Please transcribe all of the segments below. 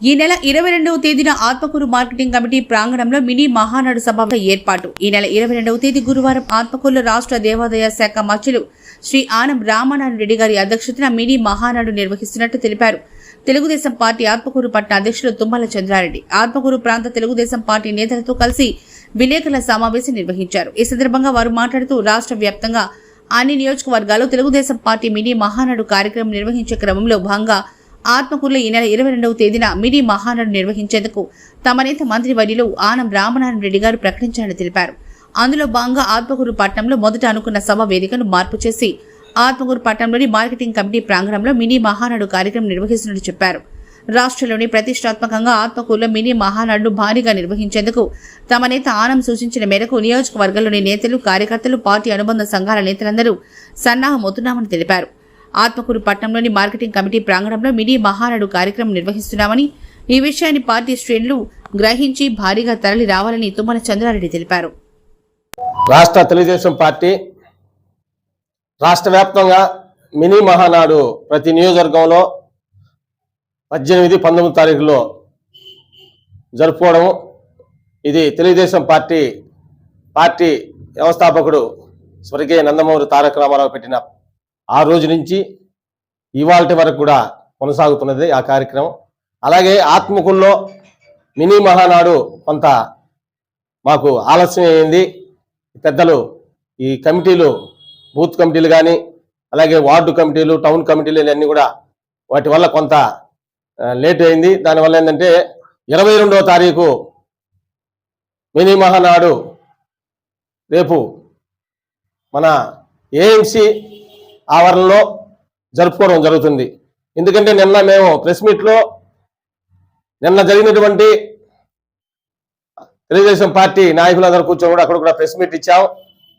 ఈ నెల ఇరవై రెండవ తేదీన ఆత్మకూరు మార్కెటింగ్ కమిటీ ప్రాంగణంలో మినీ మహానాడు సభ ఏర్పాటు. ఈ నెల ఇరవై రెండవ తేదీ గురువారం ఆత్మకూరులో రాష్ట్ర దేవాదాయ శాఖ మధ్యులు శ్రీ ఆనం రామానారాయణ రెడ్డి గారి అధ్యక్షతన మినీ మహానాడు నిర్వహిస్తున్నట్టు తెలిపారు. తెలుగుదేశం పార్టీ ఆత్మకూరు పట్టణ అధ్యక్షులు తుమ్మల చంద్రారెడ్డి ఆత్మకూరు ప్రాంత తెలుగుదేశం పార్టీ నేతలతో కలిసి విలేకరుల సమావేశం నిర్వహించారు. ఈ సందర్భంగా వారు మాట్లాడుతూ రాష్ట్ర వ్యాప్తంగా అన్ని నియోజకవర్గాల్లో తెలుగుదేశం పార్టీ మినీ మహానాడు కార్యక్రమం నిర్వహించే క్రమంలో భాగంగా ఆత్మకూరులో ఈ నెల ఇరవై రెండవ తేదీన మిడి మహానాడు నిర్వహించేందుకు తమ నేత మంత్రి వర్యులు ఆనం రామనారాయణ రెడ్డి గారు ప్రకటించారని తెలిపారు. అందులో భాగంగా ఆత్మకూరు పట్టణంలో మొదట అనుకున్న సభ వేదికను మార్పు చేసి ఆత్మకూరు పట్టణంలోని మార్కెటింగ్ కమిటీ ప్రాంగణంలో మినీ మహానాడు కార్యక్రమం నిర్వహిస్తున్నట్టు చెప్పారు. రాష్ట్రంలోని ప్రతిష్టాత్మకంగా ఆత్మకూరులో మినీ మహానాడును భారీగా నిర్వహించేందుకు తమ నేత ఆనం సూచించిన మేరకు నియోజకవర్గంలోని నేతలు కార్యకర్తలు పార్టీ అనుబంధ సంఘాల నేతలందరూ సన్నాహమవుతున్నామని తెలిపారు. ఆత్మకూరు పట్టణంలోని మార్కెటింగ్ కమిటీ ప్రాంగణంలో మినీ మహానాడు కార్యక్రమం నిర్వహిస్తున్నామని ఈ విషయాన్ని పార్టీ శ్రేణులు గ్రహించి భారీగా తరలి రావాలని తుమ్మల చంద్రారెడ్డి తెలిపారు. రాష్ట్ర తెలుగుదేశం పార్టీ రాష్ట్ర వ్యాప్తంగా మినీ మహానాడు ప్రతి నియోజకవర్గంలో పద్దెనిమిది పంతొమ్మిది తారీఖులో జరుపుకోవడం ఇది తెలుగుదేశం పార్టీ పార్టీ వ్యవస్థాపకుడు స్వర్గీయ నందమూరి తారక రామారావు పెట్టిన ఆ రోజు నుంచి ఇవాళ వరకు కూడా కొనసాగుతున్నది ఆ కార్యక్రమం. అలాగే ఆత్మకుల్లో మినీ మహానాడు కొంత మాకు ఆలస్యం అయింది పెద్దలు ఈ కమిటీలు బూత్ కమిటీలు కానీ అలాగే వార్డు కమిటీలు టౌన్ కమిటీలు ఇవన్నీ కూడా వాటి వల్ల కొంత లేట్ అయింది. దానివల్ల ఏంటంటే ఇరవై రెండవ తారీఖు మినీ మహానాడు రేపు మన ఏఎంసీ ఆవరణలో జరుపుకోవడం జరుగుతుంది. ఎందుకంటే నిన్న మేము ప్రెస్ మీట్లో నిన్న జరిగినటువంటి తెలుగుదేశం పార్టీ నాయకులందరూ కూర్చొని కూడా అక్కడ కూడా ప్రెస్ మీట్ ఇచ్చాం.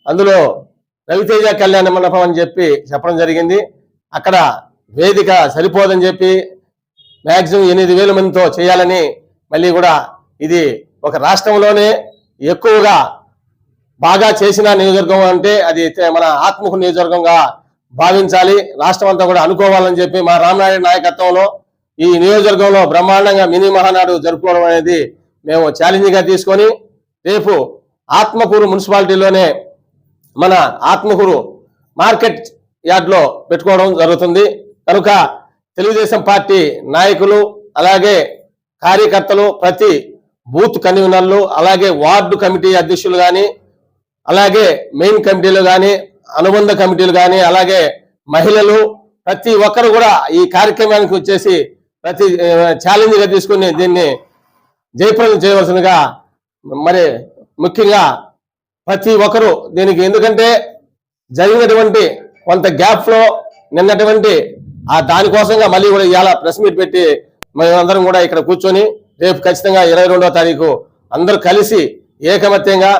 అందులో రవితేజ కళ్యాణ మండపం అని చెప్పి చెప్పడం జరిగింది. అక్కడ వేదిక సరిపోదని చెప్పి మ్యాక్సిమం ఎనిమిది వేల మందితో చేయాలని మళ్ళీ కూడా ఇది ఒక రాష్ట్రంలోనే ఎక్కువగా బాగా చేసిన నియోజకవర్గం అంటే అది మన ఆత్మకు నియోజకవర్గంగా భావించాలి. రాష్ట్రం అంతా కూడా అనుకోవాలని చెప్పి మా రామనాయుడు నాయకత్వంలో ఈ నియోజకవర్గంలో బ్రహ్మాండంగా మినీ మహానాడు జరుపుకోవడం అనేది మేము ఛాలెంజ్గా తీసుకొని రేపు ఆత్మకూరు మున్సిపాలిటీలోనే మన ఆత్మకూరు మార్కెట్ యార్డ్లో పెట్టుకోవడం జరుగుతుంది. కనుక తెలుగుదేశం పార్టీ నాయకులు అలాగే కార్యకర్తలు ప్రతి బూత్ కన్వీనర్లు అలాగే వార్డు కమిటీ అధ్యక్షులు కానీ అలాగే మెయిన్ కమిటీలు కానీ అనుబంధ కమిటీలు కానీ అలాగే మహిళలు ప్రతి ఒక్కరు కూడా ఈ కార్యక్రమానికి వచ్చేసి ప్రతి ఛాలెంజ్గా తీసుకుని దీన్ని జయప్రదం చేయవలసిందిగా మరి ముఖ్యంగా ప్రతి ఒక్కరు దీనికి ఎందుకంటే జరిగినటువంటి కొంత గ్యాప్లో నిన్నటువంటి ఆ దానికోసంగా మళ్ళీ కూడా ఇవాళ ప్రెస్ మీట్ పెట్టి మేమందరం కూడా ఇక్కడ కూర్చొని రేపు ఖచ్చితంగా ఇరవై రెండవ తారీఖు అందరూ కలిసి ఏకమత్యంగా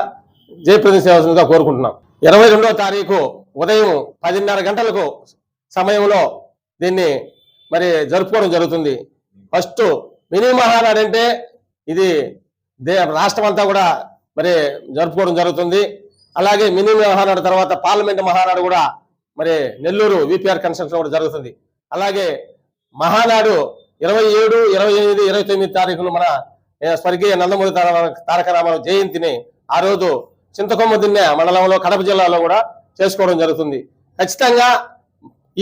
జయప్రదం చేయవలసిందిగా కోరుకుంటున్నాం. ఇరవై రెండవ తారీఖు ఉదయం పదిన్నర గంటలకు సమయంలో దీన్ని మరి జరుపుకోవడం జరుగుతుంది. ఫస్ట్ మినీ మహానాడు అంటే ఇది దే రాష్ట్రం అంతా కూడా మరి జరుపుకోవడం జరుగుతుంది. అలాగే మినీ మహానాడు తర్వాత పార్లమెంట్ మహానాడు కూడా మరి నెల్లూరు విపిఆర్ కన్స్ట్రక్షన్ కూడా జరుగుతుంది. అలాగే మహానాడు ఇరవై ఏడు ఇరవై ఎనిమిది ఇరవై తొమ్మిది తారీఖులు మన స్వర్గీయ నందమూరి తార- తారక రామారావు జయంతిని ఆ రోజు చింతకొమ్మ దిన్నె మండలంలో కడప జిల్లాలో కూడా చేసుకోవడం జరుగుతుంది. ఖచ్చితంగా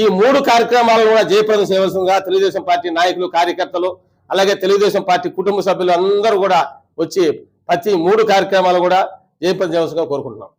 ఈ మూడు కార్యక్రమాలను కూడా జయప్రదం చేయవలసిందిగా తెలుగుదేశం పార్టీ నాయకులు కార్యకర్తలు అలాగే తెలుగుదేశం పార్టీ కుటుంబ సభ్యులు అందరూ కూడా వచ్చి ప్రతి మూడు కార్యక్రమాలు కూడా జయప్రదం చేయవలసిందిగా కోరుకుంటున్నాం.